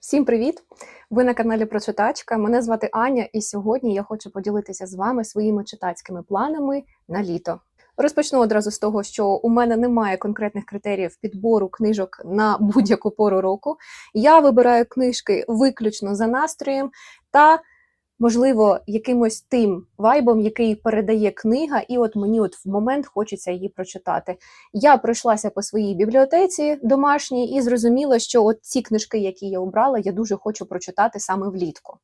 Всім привіт! Ви на каналі Прочитачка. Мене звати Аня, і сьогодні я хочу поділитися з вами своїми читацькими планами на літо. Розпочну одразу з того, що у мене немає конкретних критеріїв підбору книжок на будь-яку пору року. Я вибираю книжки виключно за настроєм та, можливо, якимось тим вайбом, який передає книга, і от мені от в момент хочеться її прочитати. Я пройшлася по своїй бібліотеці домашній і зрозуміла, що от ці книжки, які я обрала, я дуже хочу прочитати саме влітку.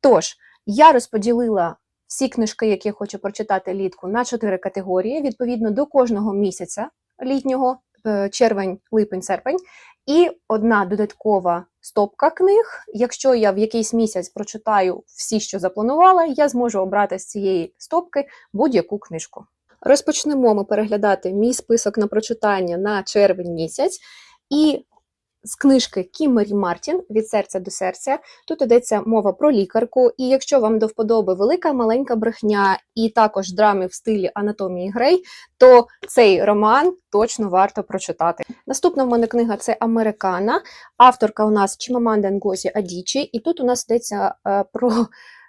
Тож, я розподілила всі книжки, які я хочу прочитати літку, на чотири категорії, відповідно до кожного місяця літнього, е, червень, липень, серпень, і одна додаткова стопка книг. Якщо я в якийсь місяць прочитаю всі, що запланувала, я зможу обрати з цієї стопки будь-яку книжку. Розпочнемо ми переглядати мій список на прочитання на червень місяць. І з книжки Кіммері Мартін від серця до серця. Тут йдеться мова про лікарку. І якщо вам до вподоби велика маленька брехня, і також драми в стилі Анатомії Грей, то цей роман точно варто прочитати. Наступна в мене книга це Американа. Авторка у нас Чимаманда Нгозі Адічі, і тут у нас йдеться е, про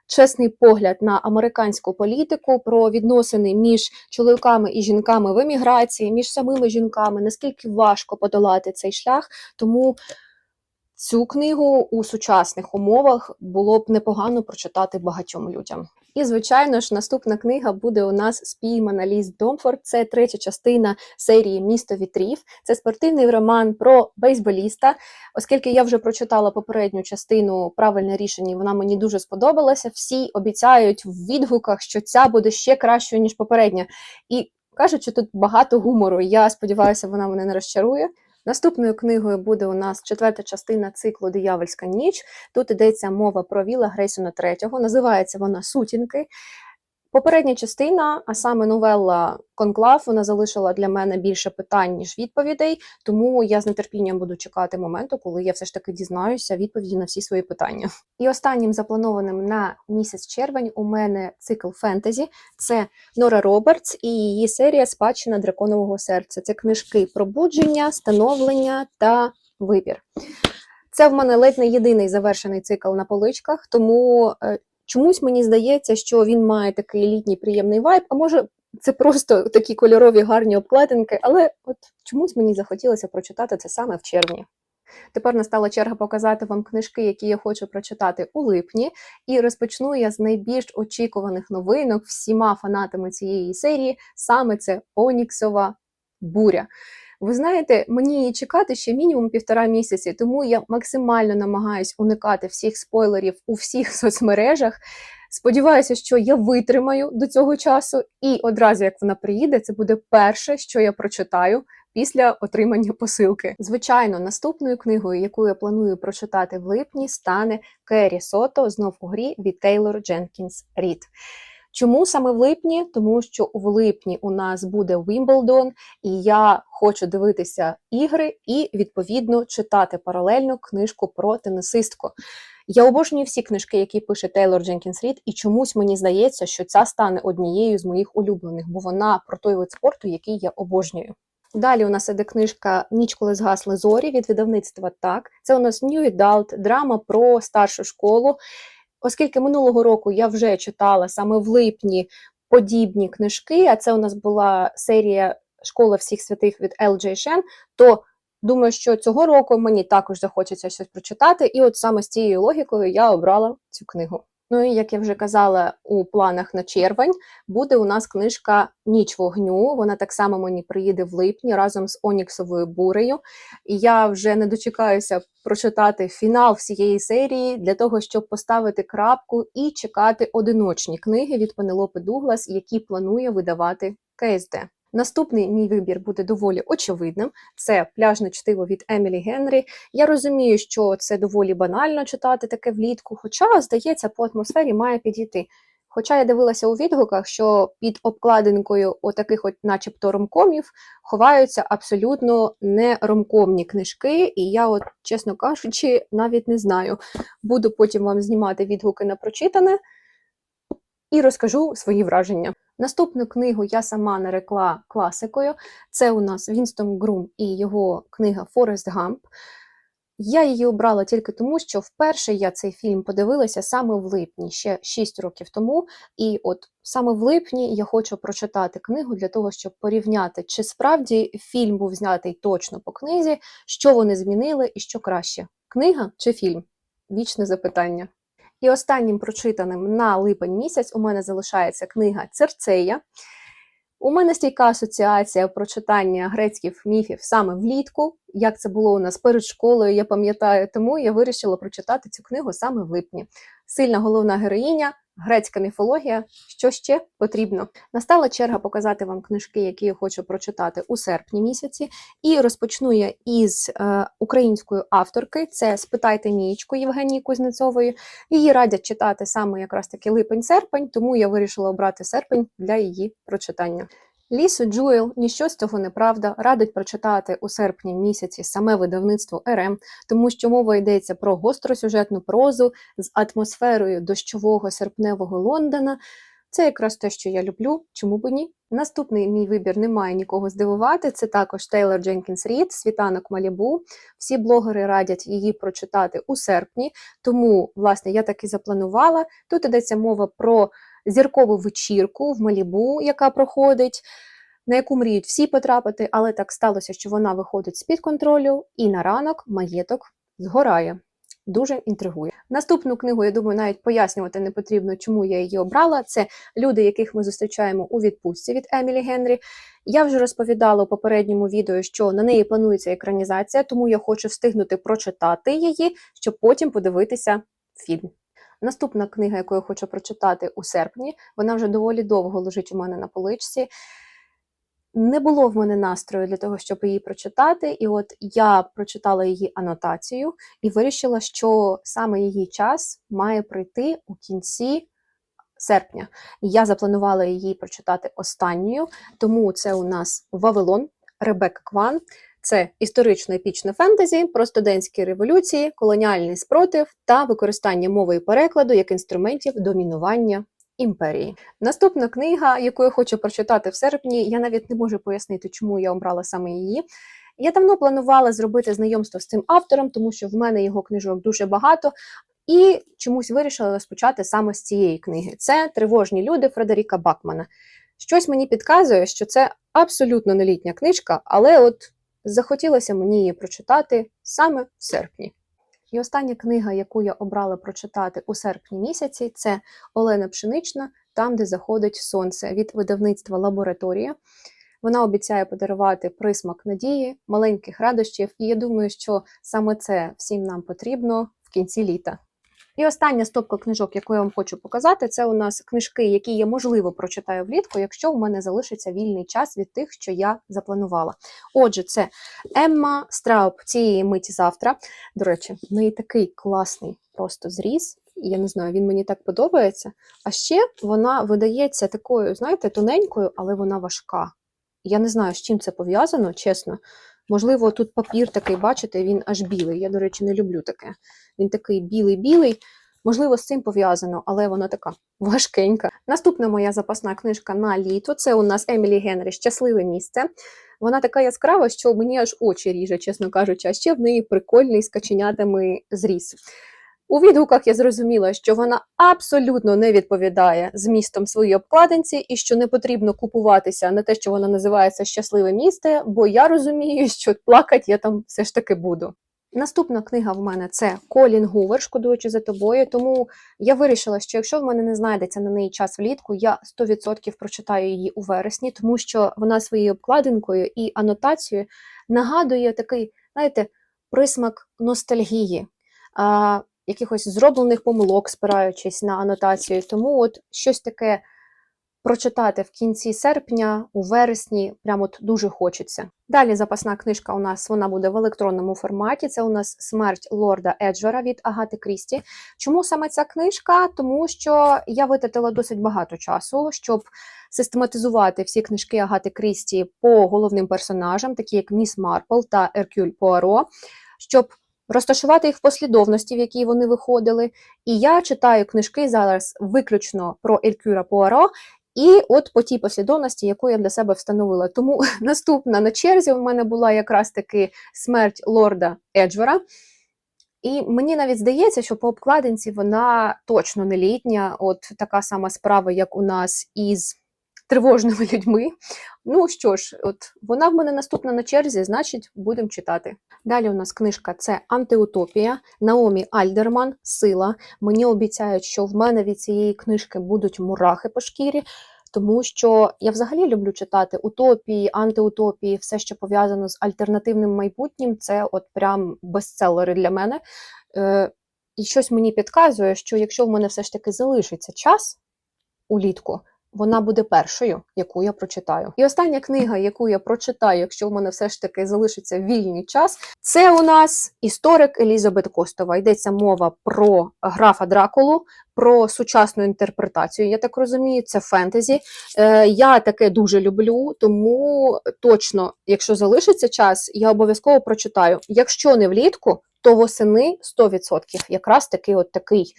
чесний погляд на американську політику, про відносини між чоловіками і жінками в еміграції, між самими жінками, наскільки важко подолати цей шлях. Тому цю книгу у сучасних умовах було б непогано прочитати багатьом людям. І, звичайно ж, наступна книга буде у нас спіймана Ліз Домфорд. Це третя частина серії Місто вітрів. Це спортивний роман про бейсболіста. Оскільки я вже прочитала попередню частину правильне рішення, вона мені дуже сподобалася. Всі обіцяють в відгуках, що ця буде ще кращою ніж попередня. І кажуть, що тут багато гумору. Я сподіваюся, вона мене не розчарує. Наступною книгою буде у нас четверта частина циклу Диявольська ніч. Тут йдеться мова про Віла Грейсона III. Називається вона Сутінки. Попередня частина, а саме новелла Конклав, вона залишила для мене більше питань, ніж відповідей, тому я з нетерпінням буду чекати моменту, коли я все ж таки дізнаюся відповіді на всі свої питання. І останнім запланованим на місяць червень у мене цикл фентезі. Це Нора Робертс і її серія Спадщина драконового серця. Це книжки пробудження, становлення та вибір. Це в мене ледь не єдиний завершений цикл на поличках, тому е, Чомусь мені здається, що він має такий літній приємний вайб, а може, це просто такі кольорові гарні обкладинки, але от чомусь мені захотілося прочитати це саме в червні. Тепер настала черга показати вам книжки, які я хочу прочитати у липні, і розпочну я з найбільш очікуваних новинок всіма фанатами цієї серії. Саме це Оніксова буря. Ви знаєте, мені її чекати ще мінімум півтора місяці, тому я максимально намагаюсь уникати всіх спойлерів у всіх соцмережах. Сподіваюся, що я витримаю до цього часу, і одразу як вона приїде, це буде перше, що я прочитаю після отримання посилки. Звичайно, наступною книгою, яку я планую прочитати в липні, стане Керрі Сото знов у грі від Тейлор Дженкінс Рід. Чому саме в липні? Тому що в липні у нас буде Вімблдон, і я хочу дивитися ігри і відповідно читати паралельно книжку про тенісистку. Я обожнюю всі книжки, які пише Тейлор Дженкінс Рід, і чомусь мені здається, що ця стане однією з моїх улюблених, бо вона про той вид спорту, який я обожнюю. Далі у нас іде книжка Ніч, коли згасли зорі від видавництва так. Це у нас New Adult, драма про старшу школу. Оскільки минулого року я вже читала саме в липні подібні книжки, а це у нас була серія Школа всіх святих від L.J. Шен, то думаю, що цього року мені також захочеться щось прочитати, і от саме з цією логікою я обрала цю книгу. Ну і як я вже казала у планах на червень, буде у нас книжка Ніч вогню. Вона так само мені приїде в липні разом з Оніксовою бурею. І я вже не дочекаюся прочитати фінал всієї серії для того, щоб поставити крапку і чекати одиночні книги від Пенелопи Дуглас, які планує видавати КСД. Наступний мій вибір буде доволі очевидним. Це пляжне чтиво від Емілі Генрі. Я розумію, що це доволі банально читати таке влітку, хоча, здається, по атмосфері має підійти. Хоча я дивилася у відгуках, що під обкладинкою отаких, от, начебто, ромкомів, ховаються абсолютно не ромкомні книжки, і я, от, чесно кажучи, навіть не знаю. Буду потім вам знімати відгуки на прочитане і розкажу свої враження. Наступну книгу я сама нарекла класикою. Це у нас Вінстон Грум і його книга Форест Гамп. Я її обрала тільки тому, що вперше я цей фільм подивилася саме в липні, ще 6 років тому. І от саме в липні я хочу прочитати книгу для того, щоб порівняти, чи справді фільм був знятий точно по книзі, що вони змінили і що краще: книга чи фільм? Вічне запитання. І останнім прочитаним на липень місяць у мене залишається книга Церцея. У мене стійка асоціація прочитання грецьких міфів саме влітку. Як це було у нас перед школою, я пам'ятаю, тому я вирішила прочитати цю книгу саме в липні. Сильна головна героїня, грецька міфологія. Що ще потрібно? Настала черга показати вам книжки, які я хочу прочитати у серпні місяці. І розпочну я із е, української авторки. Це Спитайте Мієчку Євгенії Кузнецової. Її радять читати саме якраз таки липень-серпень, тому я вирішила обрати серпень для її прочитання. Лісу Джуел, ніщо з цього неправда, радить прочитати у серпні місяці саме видавництво РМ, тому що мова йдеться про гостросюжетну прозу з атмосферою дощового серпневого Лондона. Це якраз те, що я люблю, чому б ні? Наступний мій вибір не має нікого здивувати. Це також Тейлор Дженкінс Рід, Світанок Малібу. Всі блогери радять її прочитати у серпні, тому, власне, я так і запланувала. Тут йдеться мова про зіркову вечірку в Малібу, яка проходить, на яку мріють всі потрапити, але так сталося, що вона виходить з-під контролю, і на ранок маєток згорає. Дуже інтригує. Наступну книгу, я думаю, навіть пояснювати не потрібно, чому я її обрала. Це люди, яких ми зустрічаємо у відпустці від Емілі Генрі. Я вже розповідала у попередньому відео, що на неї планується екранізація, тому я хочу встигнути прочитати її, щоб потім подивитися фільм. Наступна книга, яку я хочу прочитати у серпні, вона вже доволі довго лежить у мене на поличці. Не було в мене настрою для того, щоб її прочитати, і от я прочитала її анотацію і вирішила, що саме її час має прийти у кінці серпня. Я запланувала її прочитати останньою, тому це у нас Вавилон Ребекка Кван. Це історично епічне фентезі про студентські революції, колоніальний спротив та використання мови і перекладу як інструментів домінування імперії. Наступна книга, яку я хочу прочитати в серпні, я навіть не можу пояснити, чому я обрала саме її. Я давно планувала зробити знайомство з цим автором, тому що в мене його книжок дуже багато. І чомусь вирішила розпочати саме з цієї книги. Це Тривожні люди Фредеріка Бакмана. Щось мені підказує, що це абсолютно нелітня книжка, але от захотілося мені її прочитати саме в серпні. І остання книга, яку я обрала прочитати у серпні місяці, це Олена Пшенична, там, де заходить сонце від видавництва Лабораторія. Вона обіцяє подарувати присмак надії, маленьких радощів, і я думаю, що саме це всім нам потрібно в кінці літа. І остання стопка книжок, яку я вам хочу показати, це у нас книжки, які я можливо прочитаю влітку, якщо у мене залишиться вільний час від тих, що я запланувала. Отже, це Емма Страуб цієї миті завтра. До речі, в неї такий класний просто зріз. Я не знаю, він мені так подобається. А ще вона видається такою, знаєте, тоненькою, але вона важка. Я не знаю, з чим це пов'язано, чесно. Можливо, тут папір такий, бачите, він аж білий. Я, до речі, не люблю таке. Він такий білий-білий. Можливо, з цим пов'язано, але вона така важкенька. Наступна моя запасна книжка на літо це у нас Емілі Генрі Щасливе місце. Вона така яскрава, що мені аж очі ріже, чесно кажучи, а ще в неї прикольний з каченятами зріз. У відгуках я зрозуміла, що вона абсолютно не відповідає змістом своїй обкладинці і що не потрібно купуватися на те, що вона називається щасливе місце, бо я розумію, що плакати я там все ж таки буду. Наступна книга в мене це Колін Гувер, шкодуючи за тобою. Тому я вирішила, що якщо в мене не знайдеться на неї час влітку, я 100% прочитаю її у вересні, тому що вона своєю обкладинкою і анотацією нагадує такий, знаєте, присмак ностальгії. Якихось зроблених помилок, спираючись на анотацію. Тому от щось таке прочитати в кінці серпня, у вересні, прямо от дуже хочеться. Далі запасна книжка у нас вона буде в електронному форматі. Це у нас смерть лорда Еджвера від Агати Крісті. Чому саме ця книжка? Тому що я витратила досить багато часу, щоб систематизувати всі книжки Агати Крісті по головним персонажам, такі як Міс Марпл та Еркюль Пуаро, щоб розташувати їх в послідовності, в якій вони виходили. І я читаю книжки зараз виключно про Еркюра Пуаро. І от по тій послідовності, яку я для себе встановила. Тому наступна на черзі у мене була якраз таки смерть лорда Еджвера. І мені навіть здається, що по обкладинці вона точно не літня. От така сама справа, як у нас із тривожними людьми. Ну що ж, от вона в мене наступна на черзі, значить, будемо читати. Далі у нас книжка це Антиутопія Наомі Альдерман Сила. Мені обіцяють, що в мене від цієї книжки будуть мурахи по шкірі. Тому що я взагалі люблю читати утопії, антиутопії, все, що пов'язано з альтернативним майбутнім, це от прям бестселери для мене. Е, і щось мені підказує, що якщо в мене все ж таки залишиться час улітку, вона буде першою, яку я прочитаю. І остання книга, яку я прочитаю, якщо в мене все ж таки залишиться вільний час, це у нас історик Елізабет Костова. Йдеться мова про графа Дракулу, про сучасну інтерпретацію. Я так розумію, це фентезі. Е, я таке дуже люблю, тому точно, якщо залишиться час, я обов'язково прочитаю. Якщо не влітку, то восени 100%. Якраз таки от такий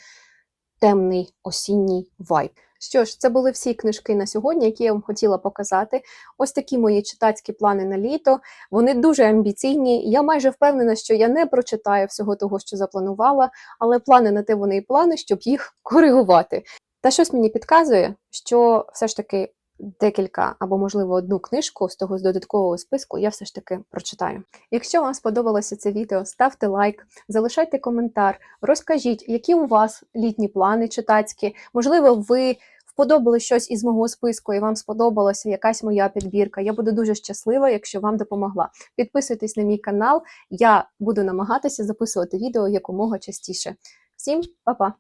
темний осінній вайб. Що ж, це були всі книжки на сьогодні, які я вам хотіла показати. Ось такі мої читацькі плани на літо. Вони дуже амбіційні. Я майже впевнена, що я не прочитаю всього того, що запланувала, але плани на те вони і плани, щоб їх коригувати. Та щось мені підказує, що все ж таки декілька або, можливо, одну книжку з того з додаткового списку я все ж таки прочитаю. Якщо вам сподобалося це відео, ставте лайк, залишайте коментар, розкажіть, які у вас літні плани читацькі. Можливо, ви вподобали щось із мого списку, і вам сподобалася якась моя підбірка. Я буду дуже щаслива, якщо вам допомогла. Підписуйтесь на мій канал, я буду намагатися записувати відео якомога частіше. Всім па-па!